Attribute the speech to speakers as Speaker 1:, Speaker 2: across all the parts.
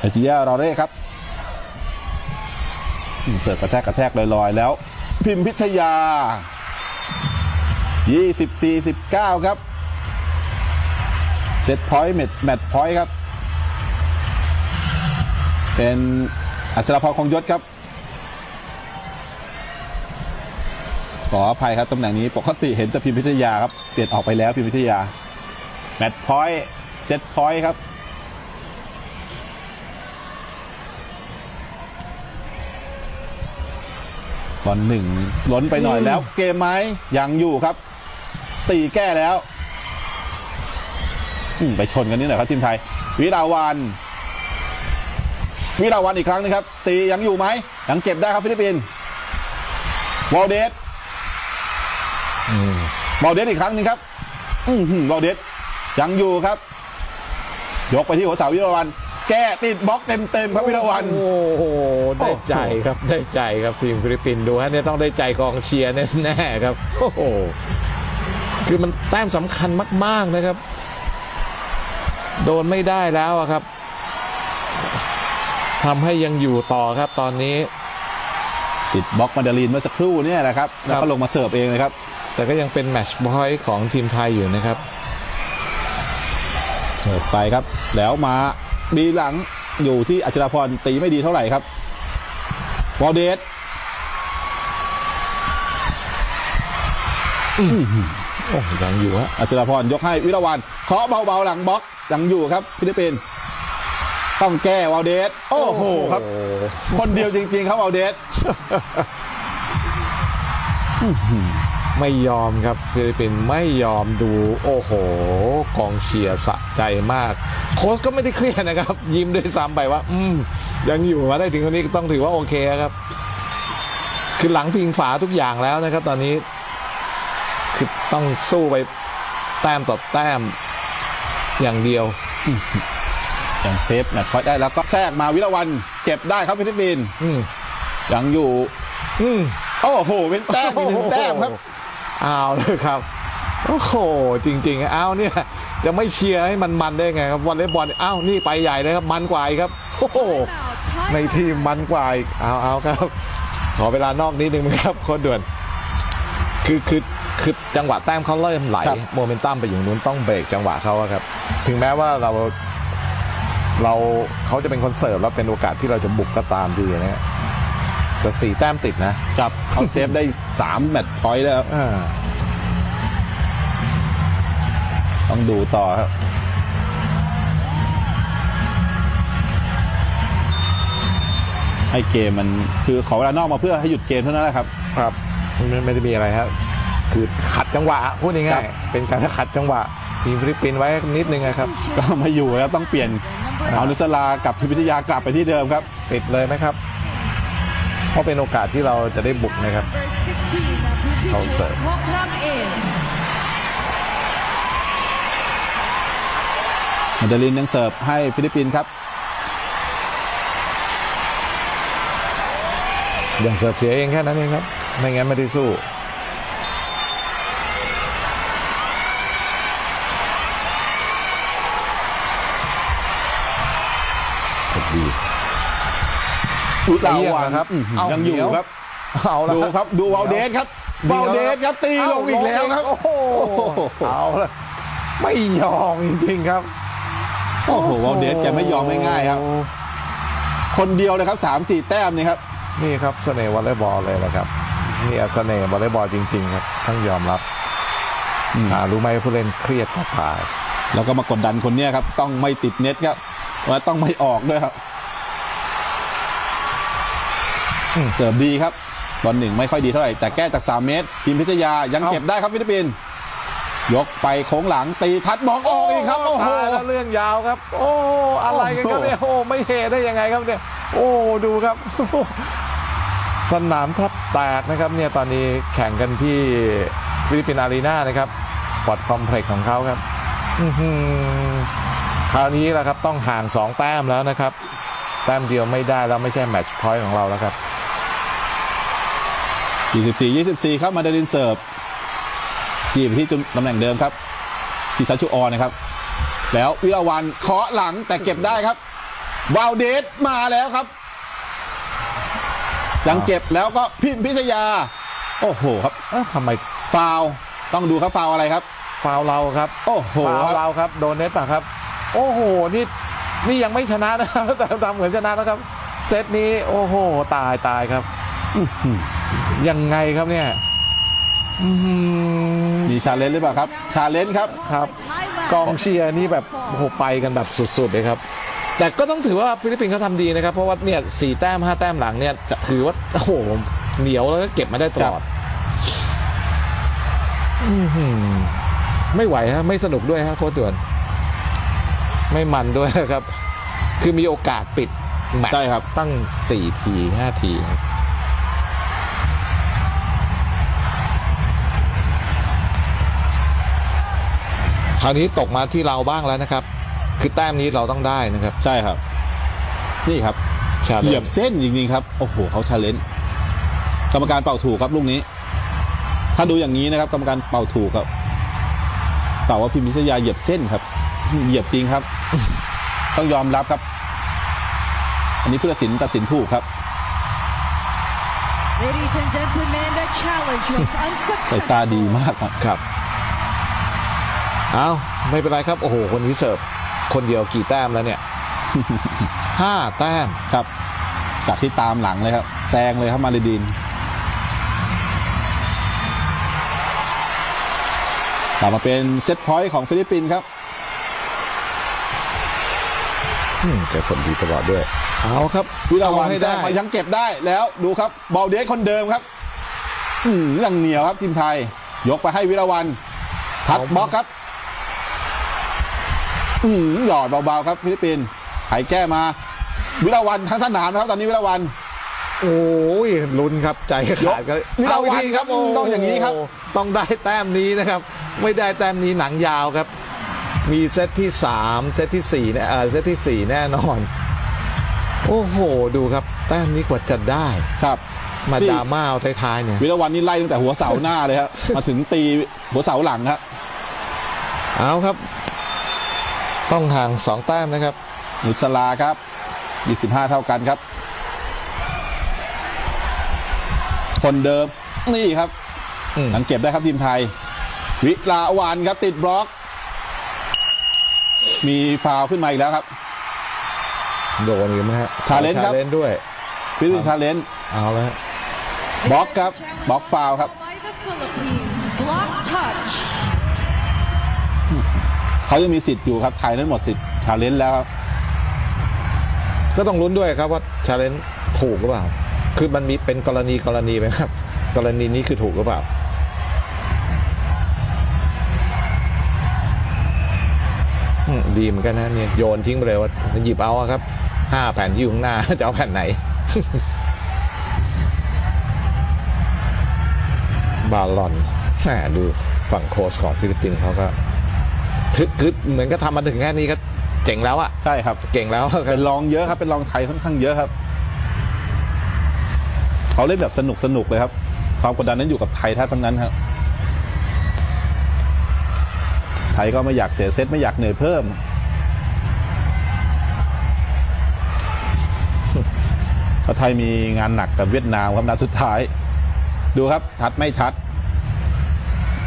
Speaker 1: เอจิยารอเร่ครับเสิร์ฟกระแทกกระแทกลอยๆ แล้ว พิมพิทยา 24 19 ครับเซตพอยต์แมตแมตพอยต์ครับ เป็นอัชรพรคงยศครับ ขออภัยครับตำแหน่งนี้ปกติเห็นแต่พิมพิทยาครับ เปลี่ยนออกไปแล้วพิมพิทยา แมตพอยต์เซตพอยต์ครับ บอลหนึ่งล้นไปหน่อยแล้ว เกมไหมยังอยู่ครับ ตีแก้แล้วอืมไปชนกันนี่หน่อยครับทีมไทย วิราวันวิราวันอีกครั้งนึงครับ ตียังอยู่ไหมยังเก็บได้ครับฟิลิปปินส์วอลเดส
Speaker 2: อืม
Speaker 1: วอลเดสอีกครั้งหนึงครับอือหือวอลเดสยังอยู่ครับ ยกไปที่หัวเสาวิราวัน แก้ติดบล็อกเต็มๆครับวิราวัน
Speaker 2: โอ้โหได้ใจ
Speaker 1: โอ้โห
Speaker 2: ครับได้ใจครับทีมฟิลิปปินส์ดูฮะเนี่ยต้องได้ใจกองเชียร์แน่ๆครับโอ้โหคือมันแต้มสำคัญมาก ๆนะครับ โดนไม่ได้แล้วอะครับทำให้ยังอยู่ต่อครับ ตอนนี้
Speaker 1: ติดบล็อกมาดาลินเมื่อสักครู่เนี่ยแหละครับแล้วก็ลงมาเสิร์ฟเองเลยครับ
Speaker 2: แต่ก็ยังเป็นแมตช์พอยต์ของทีมไทยอยู่นะครับ
Speaker 1: เสิร์ฟไปครับ แล้วมา บีหลังอยู่ที่อัชราพรตีไม่ดีเท่าไหร่ครับวอลเดสอื้อหือ
Speaker 2: โอ้ยังอยู่ฮะ
Speaker 1: อัชราพรยกให้วิรวันเคาะเบาๆหลังบล็อกยังอยู่ครับฟิลิปปินส์ต้องแก้วอลเดสโอ้โหครับ คนเดียวจริง ๆ ครับวอลเดสอื้อหือ
Speaker 2: ไม่ยอมครับฟิลิปปินส์ไม่ยอมดูโอ้โห กองเชียร์สะใจมาก โค้ชก็ไม่ได้เครียดนะครับ ยิ้มด้วยซ้ำไปว่า อืม ยังอยู่มาได้ถึงคนนี้ต้องถือว่าโอเคครับ คือหลังพิงฝาทุกอย่างแล้วนะครับ ตอนนี้ คือต้องสู้ไปแต้มต่อแต้มอย่างเดียว
Speaker 1: ยังเซฟแมตช์พอยต์ได้แล้วก็แทรกมาวิรวันเก็บได้ครับฟิลิปปินส์
Speaker 2: อืม
Speaker 1: ยังอยู่
Speaker 2: อืม
Speaker 1: โอ้โห เป็นแต้มอีกหนึ่งแต้มครับ
Speaker 2: เอาเลยครับโอ้โหจริงๆเอาเนี่ย จะไม่เชียร์ให้มันมันได้ไงครับวอลเลย์บอลอ้าวนี่ไปใหญ่เลยครับ มันกว่าอีกครับโอ้โหในทีมมันกว่าอีกเอาเอาครับ ขอเวลานอกนิดนึงนะครับโค้ชด่วน คือคือคือจังหวะแต้มเขาเริ่มไหล
Speaker 1: ครับ
Speaker 2: โมเมนตัมไปอยู่นู้นต้องเบรกจังหวะเขาอะครับ ถึงแม้ว่าเราเราเขาจะเป็นคนเสิร์ฟแล้วเป็นโอกาสที่เราจะบุกก็ตามดีนะฮะ แต่สี่แต้มติดนะ
Speaker 1: กับเขาเซฟได้สามแมตช์พอยต์แล้วครับ
Speaker 2: อ่า
Speaker 1: ต้องดูต่อครับให้เกมมันคือขอเวลานอกมาเพื่อให้หยุดเกมเท่านั้นแหละครับ
Speaker 2: ครับไม่ไม่ได้มีอะไรครับ คือขัดจังหวะพูด
Speaker 1: ครั
Speaker 2: ง่าย
Speaker 1: บ
Speaker 2: ๆเป็นการขัดจังหวะทีมฟิลิปปินส์ไว้นิดนึงนะครับ
Speaker 1: ก็ไม่อยู่แล้วต้องเปลี่ยนเอานุสลากับพิมพิทยากลับไปที่เดิมครับ
Speaker 2: ปิดเลยไหมครับ เพราะเป็นโอกาสที่เราจะได้บุกนะครับ
Speaker 3: เขาเสิร์ฟ
Speaker 1: มาดาลินยังเสิร์ฟให้ฟิลิปปินส์ครับ
Speaker 2: อย่างเสิร์ฟเสียเองแค่นั้นเองครับ ไม่งั้นไม่ได้สู้
Speaker 1: อุลา
Speaker 2: เยี่ยม
Speaker 1: วัน
Speaker 2: นะครับ
Speaker 1: อื้อหือ
Speaker 2: เอา
Speaker 1: ยังอยู่
Speaker 2: เดี๋ยว
Speaker 1: ครับ
Speaker 2: เอาละ
Speaker 1: ดูครับดูวาลเดสครับ
Speaker 2: ดี๋ยว
Speaker 1: วาลเดสครับตีลงอีกแล้วครับ
Speaker 2: โอ้โหเอาละไม่ยอมจริงๆครับ
Speaker 1: โอ้โหวาลเดสแกไม่ยอมง่ายๆครับ คนเดียวเลยครับสามสี่แต้มนี่ครับ
Speaker 2: นี่ครับเสน่ห์วอลเลย์บอลเลยนะครับนี่เสน่ห์วอลเลย์บอลจริง ๆ ครับต้องยอมรับ
Speaker 1: อืม
Speaker 2: อ่ารู้ไหมผู้เล่นเครียดก็ตาย
Speaker 1: แล้วก็มากดดันคนเนี้ยครับ ต้องไม่ติดเน็ตครับว่าต้องไม่ออกด้วยครับ
Speaker 2: อืม
Speaker 1: เสิร์ฟดีครับบอลหนึ่งไม่ค่อยดีเท่าไหร่แต่แก้จากสามเมตร พิมพิทยายัง
Speaker 2: เอ้า
Speaker 1: เก็บได้ครับฟิลิปปินส์ยกไปโค้งหลังตีทัดมองออกอีกครับโอ้โห
Speaker 2: ตายแล้วเรื่องยาวครับ โอ้อะไรกันครับเนี่ยโอ้ไม่เฮได้ยังไงครับเนี่ย โอ้ดูครับ สนามทับแตกนะครับเนี่ยตอนนี้แข่งกันที่ฟิลิปปินส์อารีนานะครับสปอร์ตคอมเพล็กซ์ของเขาครับอื้อหือคราวนี้แหละครับ ต้องห่างสองแต้มแล้วนะครับ แต้มเดียวไม่ได้แล้วไม่ใช่แมตช์พอยต์ของเราแล้วครับ
Speaker 1: 24 24 ครับมาดาลินเสิร์ฟจีบที่จุดตำแหน่งเดิมครับที่ซัชชูออนนะครับ แล้ววิราวันเคาะหลังแต่เก็บได้ครับวาลเดสมาแล้วครับยังเก็บแล้วก็พิมพิชยา โอ้โหครับ
Speaker 2: เอ้าทำไม
Speaker 1: ฟาวล์ต้องดูครับฟาวล์อะไรครับ
Speaker 2: ฟาวเราครับ
Speaker 1: โอ้โห
Speaker 2: ฟาว
Speaker 1: ครับ
Speaker 2: เราครับโดนเน็ตป่ะครับ โอ้โหนี่นี่ยังไม่ชนะนะครับแต่ทำเหมือนชนะแล้วครับ เซตนี้ โอ้โห ตายตายครับ
Speaker 1: อื้อหือ
Speaker 2: ยังไงครับเนี่ยอืม
Speaker 1: มีชาเลนจ์หรือเปล่าครับ ชาเลนจ์ครับ
Speaker 2: ครับ กองเชียร์นี่แบบโอ้โหไปกันแบบสุดๆเลยครับ แต่ก็ต้องถือว่าฟิลิปปินส์เขาทำดีนะครับ เพราะว่าเนี่ยสี่แต้มห้าแต้มหลังเนี่ยจะถือว่าโอ้โหเหนียวแล้วก็เก็บมาได้ตลอดอือหือไม่ไหวฮะไม่สนุกด้วยฮะโค้ชด่วน ไม่มันด้วยครับ คือมีโอกาสปิดแมตช์
Speaker 1: ใช่ครับ
Speaker 2: ตั้งสี่ทีห้าทีครับ คราวนี้ตกมาที่เราบ้างแล้วนะครับ คือแต้มนี้เราต้องได้นะครับ
Speaker 1: ใช่ครับ นี่ครับ
Speaker 2: challenge
Speaker 1: เหยียบเส้นจริงๆครับโอ้โหเขาชาเลนจ์กรรมการเป่าถูกครับลูกนี้ ถ้าดูอย่างนี้นะครับ กรรมการเป่าถูกครับแต่ว่าพิมพิชยาเหยียบเส้นครับ เหยียบจริงครับ ต้องยอมรับครับ อันนี้ผู้ตัดสินตัดสินถูกครับ
Speaker 3: Ladies and gentlemen, the challenge was
Speaker 1: สายตาดี
Speaker 3: unsuccessful.
Speaker 1: มากครับ
Speaker 2: ครับ เอาไม่เป็นไรครับ โอ้โห คนนี้เสิร์ฟคนเดียวกี่แต้มแล้วเนี่ยห้าแต้ม
Speaker 1: ครับ จากที่ตามหลังเลยครับ แซงเลยครับมาริดินกลับมาเป็นเซตพอยต์ของฟิลิปปินส์ครับ
Speaker 2: อืมแกฝนดีตลอดด้วย เอาครับ
Speaker 1: วิลาวัน
Speaker 2: เอให้
Speaker 1: แต้
Speaker 2: ได้
Speaker 1: มมายังเก็บได้แล้วดูครับบอลเดสคนเดิมครับ อืมยังเหนียวครับทีมไทย ยกไปให้วิลาวันทัดบล็อกครับอืม หยอดเบาๆครับฟิลิปปินส์ไถแก้มาวิลาวันทั้งสนามนะครับ ตอนนี้วิลาวัน
Speaker 2: โอ้ยลุ้นครับใจขาดก็
Speaker 1: วิลาวัน
Speaker 2: เกที
Speaker 1: ครับต้องอย่างนี้ครับ
Speaker 2: โต้องได้แต้มนี้นะครับ ไม่ได้แต้มนี้หนังยาวครับ มีเซตที่สามเซตที่สี่เนี่ยเออเซตที่สี่แน่นอน โอ้โห ดูครับ แต้มนี้กว่าจะได้
Speaker 1: ครับ
Speaker 2: มา
Speaker 1: นี่
Speaker 2: ดราม่าเอาท้ายๆเนี่ย
Speaker 1: วิลาวันนี่ไล่ตั้งแต่หัวเสาหน้าเลยครับมาถึงตีหัวเสาหลังครับ
Speaker 2: เอาครับ ต้องห่างสองแต้มนะครับ
Speaker 1: นุสลาครับ 25 เท่ากันครับ คนเดิมนี่ครับ
Speaker 2: อืม
Speaker 1: ยังเก็บได้ครับทีมไทย วิลาวันครับ ติดบล็อก มีฟาวล์ขึ้นมาอีกแล้วครับ
Speaker 2: โดนอีกไหมฮะ
Speaker 1: challenge ครับ
Speaker 2: ชาเลนด้วย
Speaker 1: ฟิลิปปินส์ชาเลนจ์
Speaker 2: เอาแล้วฮะ
Speaker 1: บล็อกครับบล็อกฟาวล์ครับ เขายังมีสิทธิ์อยู่ครับไทยนั้นหมดสิทธิ์ชาเลนจ์แล้วครับ
Speaker 2: ก็ต้องลุ้นด้วยครับว่าชาเลนถูกหรือเปล่า คือมันมีเป็นกรณีกรณีไหมครับ กรณีนี้คือถูกหรือเปล่าดีเหมือนกันนะเนี่ยโยนทิ้งไปเลยว่าหยิบเอาครับห้าแผ่นที่อยู่ข้างหน้าจะเอาแผ่นไหน บาลอนแหมดูฝั่งโค้ชของฟิลิปปินส์เขาก็ คือคือเหมือนก็ทำมาถึงแค่นี้ก็เจ๋งแล้วอะ
Speaker 1: ใช่ครับ
Speaker 2: เก่งแล้วครั
Speaker 1: เป็
Speaker 2: บ
Speaker 1: นรองเยอะครับ เป็นรองไทยค่อนข้างเยอะครับเขาเล่นแบบสนุกสนุกเลยครับ ความกดดันนั้นอยู่กับไทยแทบทั้งนั้นครับไทยก็ไม่อยากเสียเซตไม่อยากเหนื่อยเพิ่มเพราะไทยมีงานหนักกับเวียดนามครับนัดสุดท้าย ดูครับ ทัดไม่ทัด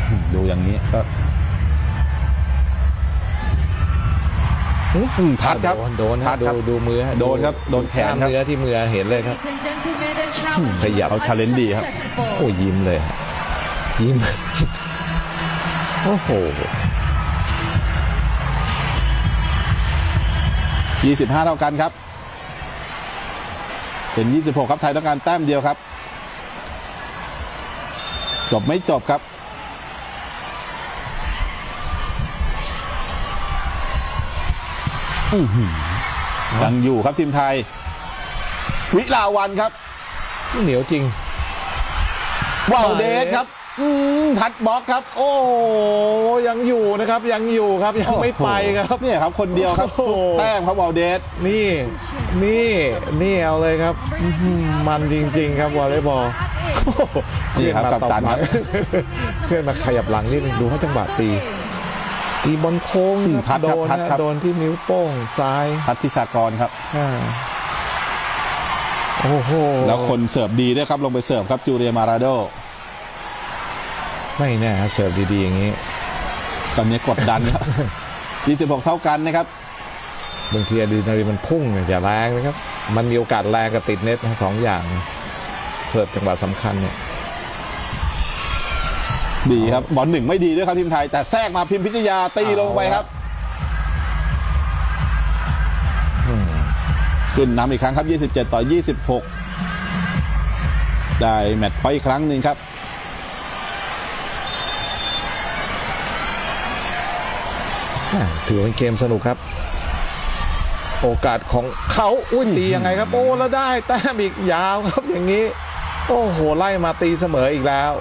Speaker 1: อืมดูอย่างนี้ก็ ทัดครับ
Speaker 2: โดนโดน
Speaker 1: ทั
Speaker 2: ฮะ
Speaker 1: ด
Speaker 2: ดู
Speaker 1: ครับ
Speaker 2: ดูมือฮะ
Speaker 1: โดนครับโดนแขนครับ
Speaker 2: เนื้อที่มือเห็นเลยครับ
Speaker 3: Ladies and gentlemen, the challenge
Speaker 2: ขยับ
Speaker 3: was
Speaker 1: เขา challenge ดีครับ
Speaker 2: โอ้
Speaker 3: unsuccessful.
Speaker 2: ยิ้มเลยฮะยิ้มโอ้โห
Speaker 1: 25เท่ากันครับ เป็น26ครับไทยต้องการแต้มเดียวครับ จบไม่จบครับ อื้อหือยังอยู่ครับทีมไทย วิลาวันครับ
Speaker 2: เหนียวจริง
Speaker 1: วาวเดสครับ อืมทัดบล็อกครับ
Speaker 2: โอ้ยังอยู่นะครับ ยังอยู่ครับยังไม่ไปครับ
Speaker 1: เนี่ยครับ คนเดียวครับ
Speaker 2: โอ้โห
Speaker 1: ทุกแต้มครับวาวเดส
Speaker 2: นี่ นี่นี่เอาเลยครับอื้อหือมันจริง ๆ ครับวอลเลย์บอลโอ้โห
Speaker 1: นี่ครับ
Speaker 2: เพื่อ
Speaker 1: กัปตัน
Speaker 2: มา
Speaker 1: ครับ
Speaker 2: เพื่อนมาขยับหลังนิดนึงดูเขาจังหวะตี ตีบอลโค้ง
Speaker 1: อืมทัด
Speaker 2: โด
Speaker 1: ครับ
Speaker 2: น
Speaker 1: ทัด
Speaker 2: นะครับโดนที่นิ้วโป้งซ้าย
Speaker 1: พัทธิสากรครับ
Speaker 2: อ่าโอ้โห
Speaker 1: แล้วคนเสิร์ฟดีด้วยครับลงไปเสิร์ฟครับจูเรียมาราโด
Speaker 2: ไม่แน่ครับเสิร์ฟดีๆอย่างนี้
Speaker 1: ตอนนี้กดดันครับ26เท่ากันนะครับ
Speaker 2: บางทีอะดรีนาลีนมันพุ่งเนี่ยอย่าแรงนะครับ มันมีโอกาสแรงกับติดเน็ตทั้งสองอย่างเสิร์ฟจังหวะสำคัญเนี่ย
Speaker 1: ดีครับบอลหนึ่งไม่ดีด้วยครับทีมไทย แต่แทรกมาพิมพิทยาตีลงไปครับ
Speaker 2: อืม
Speaker 1: ขึ้นนำอีกครั้งครับ 27 ต่อ 26 ได้แมตช์พอยต์อีกครั้งหนึ่งครับ
Speaker 2: อ่าถือว่าเป็นเกมสนุกครับ โอกาสของเขาอุ้ยตียังไงครับ โอ้แล้วได้แต้มอีกยาวครับอย่างนี้ โอ้โห ไล่มาตีเสมออีกแล้ว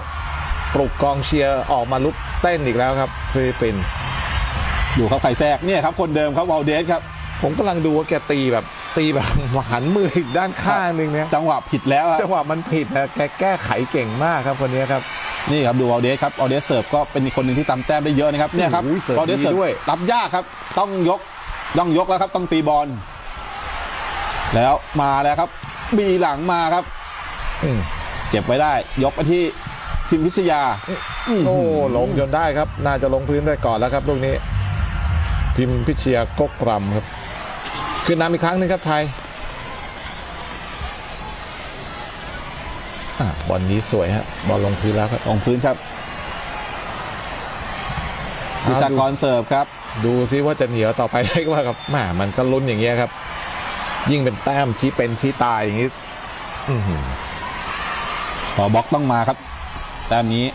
Speaker 2: ปลุกกองเชียร์ออกมาลุกเต้นอีกแล้วครับฟิลิปปินส์
Speaker 1: อยู่ครับไข่แทรกเนี่ยครับคนเดิมครับวอลเดสครับ
Speaker 2: ผมกำลังดูว่าแกตีแบบตีแบบหันมืออีกด้านข้างหนึ่งเนี่ย
Speaker 1: จังหวะผิดแล้วครับ
Speaker 2: จังหวะมันผิดนะแกแก้ไขเก่งมากครับคนนี้ครับ
Speaker 1: นี่ครับดูวอลเดสครับวอลเดสเสิร์ฟก็เป็นอีกคนหนึ่งที่ตำแต้มได้เยอะนะครับเนี่ยครับ
Speaker 2: โอ้โหเสิร์ฟ
Speaker 1: วอลเดสเสิร์ฟ
Speaker 2: ดีด้วย
Speaker 1: รับยากครับ ต้องยกต้องยกแล้วครับ ต้องตีบอลแล้วมาแล้วครับ บีหลังมาครับ
Speaker 2: อืม
Speaker 1: เก็บไว้ได้ ยกไปที่ พิมพิชยา
Speaker 2: โอ้ลงจนได้ครับ น่าจะลงพื้นได้ก่อนแล้วครับลูกนี้ พิมพิเชียกกรำครับ ขึ้นนำอีกครั้งหนึงครับไทยอะบอลนี้สวยฮะบอลลงพื้นแล้วครับ
Speaker 1: ลงพื้นครับ
Speaker 2: เอา
Speaker 1: วิชากรเสิร์ฟครับ
Speaker 2: ดูซิว่าจะเหนียวต่อไปได้ว่าครับแหมมันก็ลุ้นอย่างเงี้ยครับ ยิ่งเป็นแต้มชี้เป็นชี้ตายอย่างนี้อื้อหือ
Speaker 1: ขอบล็อกต้องมาครับ แต้มนี้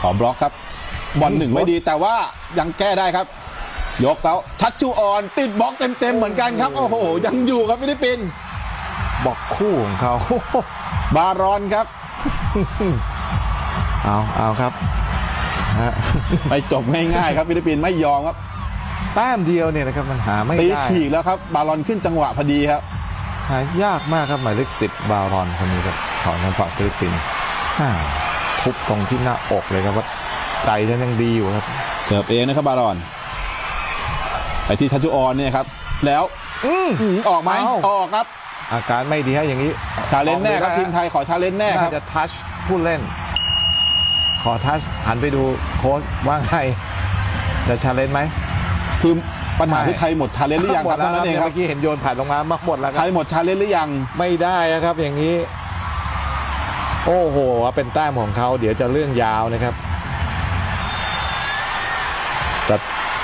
Speaker 1: ขอบล็อกครับ บอลหนึ่งไม่ดีแต่ว่ายังแก้ได้ครับ ยกแล้วชัดชูออนติดบล็อกเต็มๆเหมือนกันครับ โอ้โห ยังอยู่ครับฟิลิปปินส์
Speaker 2: บอกคู่ของเขา
Speaker 1: บารอนครับ
Speaker 2: เอาเอาครับฮะ
Speaker 1: ไม่จบง่ายๆครับฟิลิปปินส์ไม่ยอมครับ
Speaker 2: แต้มเดียวเนี่ยนะครับมันหาไม่
Speaker 1: ตี
Speaker 2: ได้
Speaker 1: ฉีกแล้วครับ บารอนขึ้นจังหวะพอดีครับ
Speaker 2: หายากมากครับหมายเลขสิบบารอนคนนี้ครับของทางฝั่งฟิลิปปินส์ฮ่า ทุบตรงที่หน้าอกเลยครับว่าใจฉันยังดีอยู่ครับ
Speaker 1: เสิร์ฟเองนะครับบารอนไปที่ชัชชูออนเนี่ยครับ แล้ว
Speaker 2: อืม
Speaker 1: อื้อหือออกไหม
Speaker 2: เอ้า
Speaker 1: ออกครับ
Speaker 2: อาการไม่ดีฮะอย่างนี้
Speaker 1: ชาเลนจ์แน่ครับทีมไทยขอชาเลนจ์แน่ค
Speaker 2: น่า
Speaker 1: รับ
Speaker 2: จะทัชผู้เล่น ขอทัชหันไปดูโค้ชว่าไงจะชาเลนจ์ไหม
Speaker 1: คือปัญหา
Speaker 2: ไม่
Speaker 1: ที่ไทยหมดชาเลนจ์หรือยังครับ
Speaker 2: หมดแล้ว
Speaker 1: เท่านั้นเองครับ
Speaker 2: เมื่อกี้เห็นโยนผ่านลงมามาหมดแล้วค
Speaker 1: ไท
Speaker 2: รับ
Speaker 1: ยหมดชาเลนจ์หรือยัง
Speaker 2: ไม่ได้นะครับ อย่างนี้ โอ้โหเป็นแต้มของเขาเดี๋ยวจะเรื่องยาวนะครับ แต่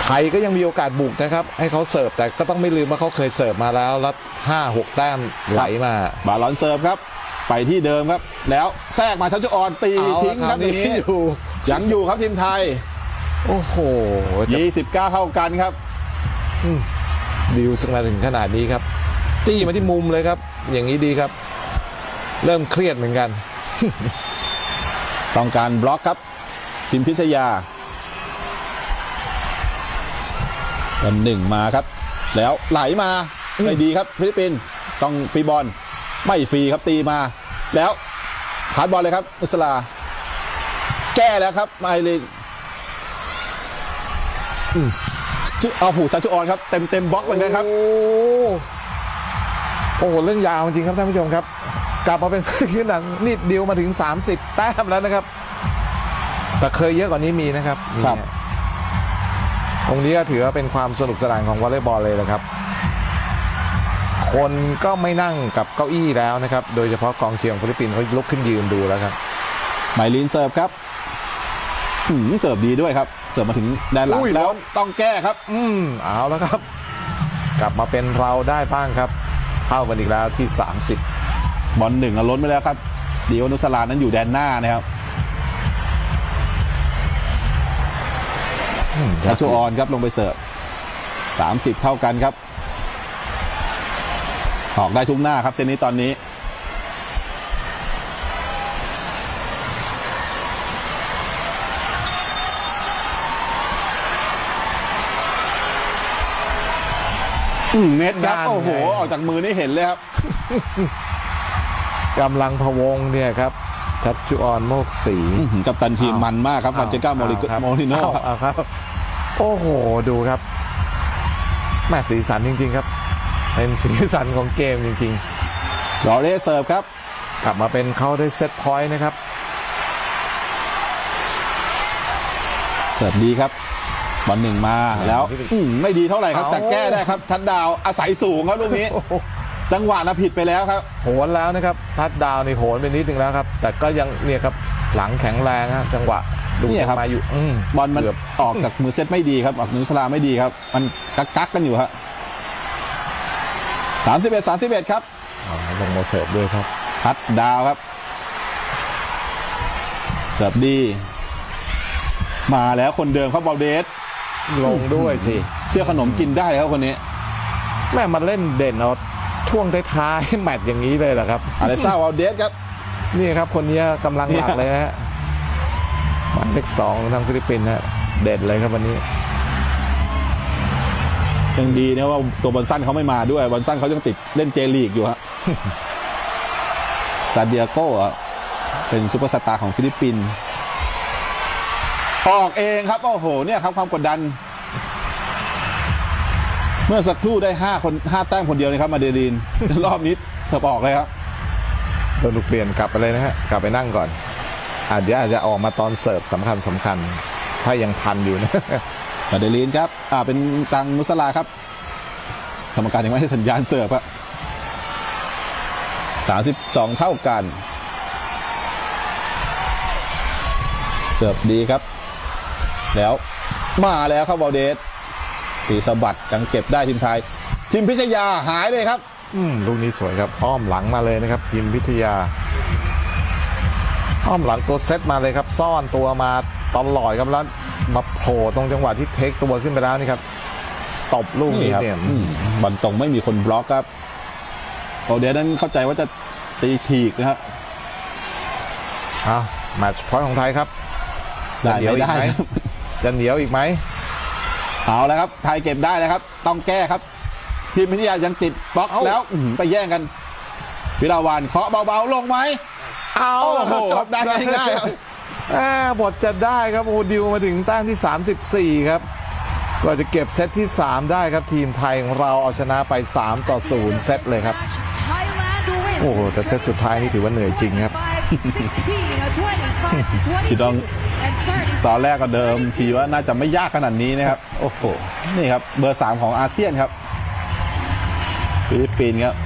Speaker 2: ไทยก็ยังมีโอกาสบุกนะครับ ให้เขาเสิร์ฟแต่ก็ต้องไม่ลืมว่าเขาเคยเสิร์ฟมาแล้วแล้วห้าหกแต้มไหลมา
Speaker 1: บาลอนเซิร์ฟครับ ไปที่เดิมครับ แล้วแทรกมาชัชจุออนตี
Speaker 2: เอา
Speaker 1: ทิ้งครับ
Speaker 2: ละ
Speaker 1: อย่างนี้
Speaker 2: อยู่
Speaker 1: ยังอยู่ครับทีมไทย
Speaker 2: โอ้โหจะ
Speaker 1: 29เท่ากันครับ
Speaker 2: อืมดิวสักมาถึงขนาดนี้ครับจี้มาที่มุมเลยครับ อย่างนี้ดีครับ เริ่มเครียดเหมือนกัน
Speaker 1: ต้องการบล็อกครับ พิมพิชยาบอลหนึ่งมาครับ แล้วไหลมา
Speaker 2: อืม
Speaker 1: ไม่ดีครับฟิลิปปินส์ต้องฟรีบอลไม่ฟรีครับตีมา แล้วพาดบอลเลยครับ อุสลา แก้แล้วครับไมลิน
Speaker 2: อืม
Speaker 1: ชื่อเอาผูชัชจุออนครับเต็มเต็มบล็อกเหมือนกันครับ
Speaker 2: โอ้โอ้โหเรื่องยาวจริงครับท่านผู้ชมครับ กลับมาเป็นขึ้นหนังนี่ดิวมาถึง 30 แต้มแล้วนะครับ แต่เคยเยอะกว่านี้มีนะครับ
Speaker 1: ครับ
Speaker 2: นี่ตรงนี้ก็ถือว่าเป็นความสนุกสนานของวอลเลย์บอลเลยนะครับ คนก็ไม่นั่งกับเก้าอี้แล้วนะครับ โดยเฉพาะกองเชียร์ของฟิลิปปินส์เขาลุกขึ้นยืนดูแล้วครับ
Speaker 1: ไมลินเสิร์ฟครับหืมเสิร์ฟดีด้วยครับ เสิร์ฟมาถึงแดนหลัง
Speaker 2: อุ้ย
Speaker 1: แล้ว
Speaker 2: ล้น
Speaker 1: ต้องแก้ครับ
Speaker 2: อืมเอาแล้วครับ กลับมาเป็นเราได้บ้างครับเท่ากันอีกแล้วที่ 30
Speaker 1: บอลหนึ่งอะล้นไปแล้วครับดีโอนุสลานั้นอยู่แดนหน้านะครับ
Speaker 2: อืม
Speaker 1: ชัชชูออนครับลงไปเสิร์ฟสามสิบเท่ากันครับ ออกได้ทุกหน้าครับเซนนี้ตอนนี้อืมเน็ตครับ โอ้โห ออกจากมือนี่เห็นเลยครับ
Speaker 2: กำลังพะวงเนี่ยครับชัดจุออนโมกสี
Speaker 1: อื้อหือกับตันทีมมันมากครับฟันเจก้าโมริโก
Speaker 2: อ
Speaker 1: โมริโน่
Speaker 2: เอา
Speaker 1: ครับ
Speaker 2: เอาครับ โอ้โห ดูครับแม่สีสันจริง ๆ ครับ เป็นสีสันของเกมจริง
Speaker 1: ลอเรสเสิร์ฟครับ
Speaker 2: ๆกลับมาเป็นเขาได้เซตพอยต์นะครับ
Speaker 1: เสิร์ฟดีครับบอลหนึ่งมาแล้วอืมไม่ดีเท่าไหร่ครับ
Speaker 2: เอา
Speaker 1: แต่แก้ได้ครับ ทัดดาวอาศัยสูงครับลูกนี้
Speaker 2: โอ้โห
Speaker 1: จังหวะนะผิดไปแล้วครับ
Speaker 2: โหนแล้วนะครับทัดดาวนี่โหนไปนิดนึงแล้วครับ แต่ก็ยังเนี่ยครับหลังแข็งแรงฮะจังหวะดู
Speaker 1: เนี่ยครับ
Speaker 2: มาอยู่อืม
Speaker 1: บอลมัน
Speaker 2: เกือบ
Speaker 1: ออกจากมือเซตไม่ดีครับออกนิ้วสลาไม่ดีครับ มันกักกักๆกันอยู่ครับสามสิบเอ็ดสามสิบเอ็ดครับ
Speaker 2: เอาลงมาเสิร์ฟด้วยครับ
Speaker 1: พัดดาวครับ เสิร์ฟดี มาแล้วคนเดิมครับบอลเดส
Speaker 2: ลงด้วยสิ
Speaker 1: เชื่อขนมกินได้ครับคนนี้
Speaker 2: แม่มันเล่นเด่นเอา ช่วงท้ายๆแมตช์อย่างนี้เลยเหรอครับ
Speaker 1: อะไรซ่าวอลเดสครับ
Speaker 2: นี่ครับ คนนี้กำลังหลัก
Speaker 1: เนี่ย
Speaker 2: เลยนะฮะหมายเลขสองทางฟิลิปปินส์ฮะเด่นเลยครับวันนี้
Speaker 1: ยังดีนะว่าตัวบอลสั้นเขาไม่มาด้วยบอลสั้นเขายังติดเล่นเจลีกอยู่ฮะซาเดียโก้อะเป็นซูเปอร์สตาร์ของฟิลิปปินส์ออกเองครับ โอ้โห เนี่ยครับความกดดันเมื่อสักครู่ได้ห้าคนห้าแต้มคนเดียวนะครับ มาเดลีน รอบนี้เสิร์ฟออกเลยครับ
Speaker 2: โดนลูกเปลี่ยนกลับไปเลยนะฮะกลับไปนั่งก่อน อาจจะเดี๋ยวอาจจะออกมาตอนเสิร์ฟสำคัญสำคัญ ถ้ายังทันอยู่นะ
Speaker 1: มาเดลีนครับ อ่าเป็นตังนุสลาครับกรรมการยังไม่ให้สัญญาณเสิร์ฟอะสามสิบสองเท่ากัน เสิร์ฟดีครับ แล้วมาแล้วครับบอลเดส ตีสะบัดยังเก็บได้ทีมไทย ทีมพิชยาหายเลยครับ
Speaker 2: อืมลูกนี้สวยครับ อ้อมหลังมาเลยนะครับ ทีมวิทยา อ้อมหลังตัวเซตมาเลยครับ ซ่อนตัวมาตลอดครับแล้วมาโผล่ตรงจังหวะที่เทคตัวขึ้นไปแล้วนี่ครับตบลูกนี้
Speaker 1: ครับ
Speaker 2: เนี่ย
Speaker 1: อืมบอลตรงไม่มีคนบล็อกครับบอลเดสนั้นเข้าใจว่าจะตีฉีกนะครับ
Speaker 2: เอาแมตช์พอยต์ของไทยครับ
Speaker 1: ได้
Speaker 2: จะเหนียว
Speaker 1: ไม่
Speaker 2: อีก
Speaker 1: ได้
Speaker 2: ไหม
Speaker 1: ครับ
Speaker 2: จะเหนียวอีกไหม
Speaker 1: เอาแล้วครับ ไทยเก็บได้แล้วครับ ต้องแก้ครับ ทีมพิทยายังติดบล็อก
Speaker 2: เอ้า
Speaker 1: แล้วอื้อหือไปแย่งกันพิราวานเคาะเบาๆลงไหม
Speaker 2: เอา
Speaker 1: โอ้โหครับได้ง่ายๆครับ
Speaker 2: อ่าบทจะได้ครับโอ้ดิวมาถึงแต้มที่ 34 ครับกว่าจะเก็บเซตที่ 3 ได้ครับ ทีมไทยของเราเอาชนะไป 3 ต่อ 0 เซตเลยครับ
Speaker 3: Thailand wins.
Speaker 2: โอ้โหแต่เซตสุดท้ายนี่ถือว่าเหนื่อยจริงครับ
Speaker 3: By 16, 25,
Speaker 1: ที่ต้อง
Speaker 3: 22, and 30.
Speaker 1: ตอนแรกก็เดิมทีว่าน่าจะไม่ยากขนาดนี้นะครับ โอ้โห นี่ครับ เบอร์สามของอาเซียนครับฟิลิปปินส์ครับ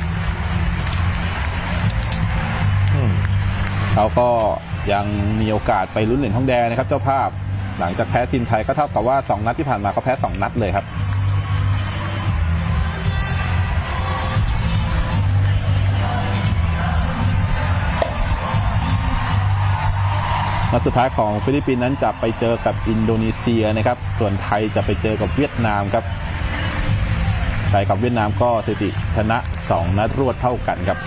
Speaker 1: เขาก็ยังมีโอกาสไปลุ้นเหรียญทองแดงนะครับ เจ้าภาพ หลังจากแพ้ทีมไทยก็เท่ากับว่าสองนัดที่ผ่านมาเขาแพ้สองนัดเลยครับ นัดสุดท้ายของฟิลิปปินส์นั้นจะไปเจอกับอินโดนีเซียนะครับ ส่วนไทยจะไปเจอกับเวียดนามครับไทยกับเวียดนามก็สถิติชนะ 2 นัดรวดเท่ากันครับ